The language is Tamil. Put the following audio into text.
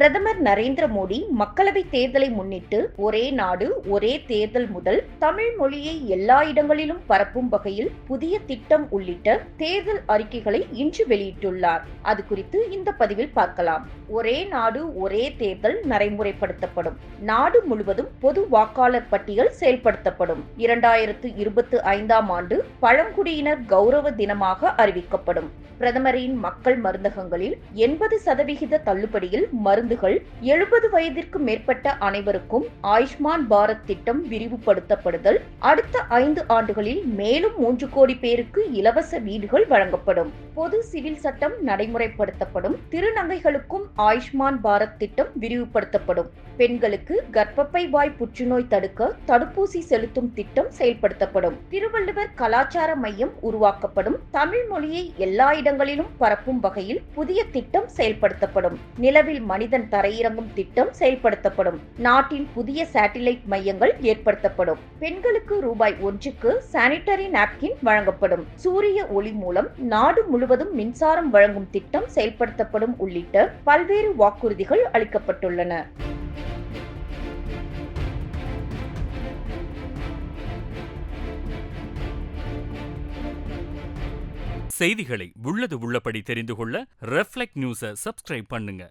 பிரதமர் நரேந்திர மோடி மக்களவை தேர்தலை முன்னிட்டு ஒரே நாடு ஒரே தேர்தல் முதல் தமிழ் மொழியை எல்லா இடங்களிலும் பரப்பும் வகையில் புதிய திட்டம் உள்ளிட்ட தேர்தல் அறிக்கைகளை இன்று வெளியிட்டுள்ளார். அது குறித்து இந்த பதிவில் பார்க்கலாம். ஒரே நாடு ஒரே தேர்தல் நடைமுறைப்படுத்தப்படும். நாடு முழுவதும் பொது வாக்காளர் பட்டியல் செயல்படுத்தப்படும். இரண்டாயிரத்து இருபத்தி ஐந்தாம் ஆண்டு பழங்குடியினர் கௌரவ தினமாக அறிவிக்கப்படும். பிரதமரின் மக்கள் மருந்தகங்களில் எண்பது சதவிகித தள்ளுபடியில் மருந்து மருந்துகள் எழுபது வயதிற்கு மேற்பட்ட அனைவருக்கும் ஆயுஷ்மான் பாரத் திட்டம் விரிவுபடுத்தப்படுதல். அடுத்த ஐந்து ஆண்டுகளில் மேலும் மூன்று கோடி பேருக்கு இலவச வீடுகள் வழங்கப்படும். பொது சிவில் சட்டம் நடைமுறைப்படுத்தப்படும். திருநங்கைகளுக்கும் ஆயுஷ்மான் பாரத் திட்டம் விரிவுபடுத்தப்படும். பெண்களுக்கு கர்ப்பப்பை வாய் புற்றுநோய் தடுக்க தடுப்பூசி செலுத்தும் திட்டம் செயல்படுத்தப்படும். திருவள்ளுவர் கலாச்சார மையம் உருவாக்கப்படும். தமிழ் மொழியை எல்லா இடங்களிலும் பரப்பும் வகையில் புதிய திட்டம் செயல்படுத்தப்படும். நிலவில் மனிதன் தரையிறங்கும் திட்டம் செயல்படுத்தப்படும். நாட்டின் புதிய சேட்டிலைட் மையங்கள் ஏற்படுத்தப்படும். பெண்களுக்கு ரூபாய் ஒன்றுக்கு சானிட்டரி நாப்கின் வழங்கப்படும். சூரிய ஒளி மூலம் நாடு முழுவதும் மின்சாரம் வழங்கும் திட்டம் செயல்படுத்தப்படும் உள்ளிட்ட பல்வேறு வாக்குறுதிகள் அளிக்கப்பட்டுள்ளன. செய்திகளை உள்ளது உள்ளபடி தெரிந்து கொள்ள ரெஃப்ளெக்ட் நியூஸை சப்ஸ்கிரைப் பண்ணுங்க.